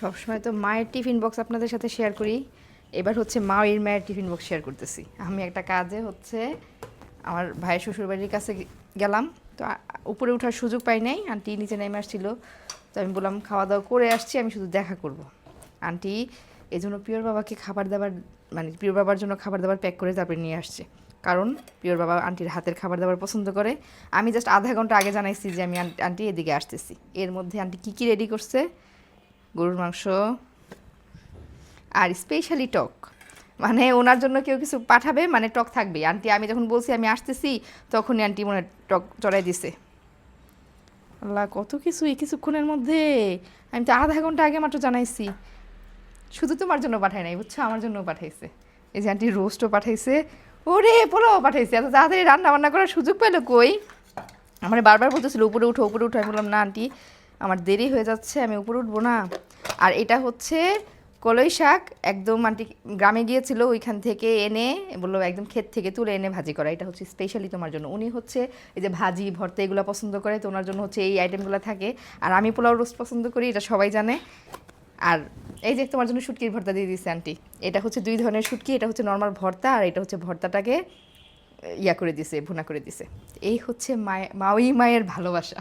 সবসময় তো মায়ের টিফিন বক্স আপনাদের সাথে শেয়ার করি। এবার হচ্ছে মায়ের মায়ের টিফিন বক্স শেয়ার করতেছি। আমি একটা কাজে হচ্ছে আমার ভাইয়ের শ্বশুরবাড়ির কাছে গেলাম। তো উপরে ওঠার সুযোগ পাই নাই। আন্টি নিচে নেমে আসছিল। তো আমি বললাম খাওয়া দাওয়া করে আসছি, আমি শুধু দেখা করব। আন্টি এই জন্য পিওর বাবাকে খাবার দাবার মানে পিওর বাবার জন্য খাবার দাবার প্যাক করে তারপরে নিয়ে আসছে। কারণ পিওর বাবা আন্টির হাতের খাবার দাবার পছন্দ করে। আমি জাস্ট আধা ঘণ্টা আগে জানাইছি যে আমি আন্টি এদিকে আসতেছি। এর মধ্যে আন্টি কী কী রেডি করছে? গরুর মাংস আর স্পেশালি টক। মানে ওনার জন্য কেউ কিছু পাঠাবে মানে টক থাকবে আন্টি, আমি যখন বলছি আমি আসতেছি, তখনই আন্টি মনে টক চড়াই দিছে। আল্লাহ, কত কিছু এই কিছুক্ষণের মধ্যে। আমি তো আধা ঘণ্টা আগে মাত্র জানাইছি। শুধু তোমার জন্য পাঠাই নাই, বুঝছ? আমার জন্য পাঠাইছে। এই যে আন্টি রোস্টও পাঠাইছে। ওরে, পোলাও পাঠাইছে। এত তাড়াতাড়ি রান্না বান্না করার সুযোগ পেল কই? আমার বারবার বলতেছিল, উপরে উঠো উপরে উঠো। আমি বললাম, না, আন্টি। আমার দেরি হয়ে যাচ্ছে, আমি উপরে উঠবো না। আর এটা হচ্ছে কলই শাক, একদম আন্টি গ্রামে গিয়েছিল ওইখান থেকে এনে, বলল একদম ক্ষেত থেকে তুলে এনে ভাজি করা। এটা হচ্ছে স্পেশালি তোমার জন্য। উনি হচ্ছে এই যে ভাজি, ভর্তা এগুলো পছন্দ করে, তো ওনার জন্য হচ্ছে এই আইটেমগুলো থাকে। আর আমি পোলাও রোস্ট পছন্দ করি, এটা সবাই জানে। আর এই যে তোমার জন্য শুটকির ভর্তা দিয়ে দিয়েছে আন্টি। এটা হচ্ছে দুই ধরনের শুটকি, এটা হচ্ছে নর্মাল ভর্তা আর এটা হচ্ছে ভর্তাটাকে ইয়া করে দিছে, ভুনা করে দিছে। এই হচ্ছে মায়ে মাওই মায়ের ভালোবাসা।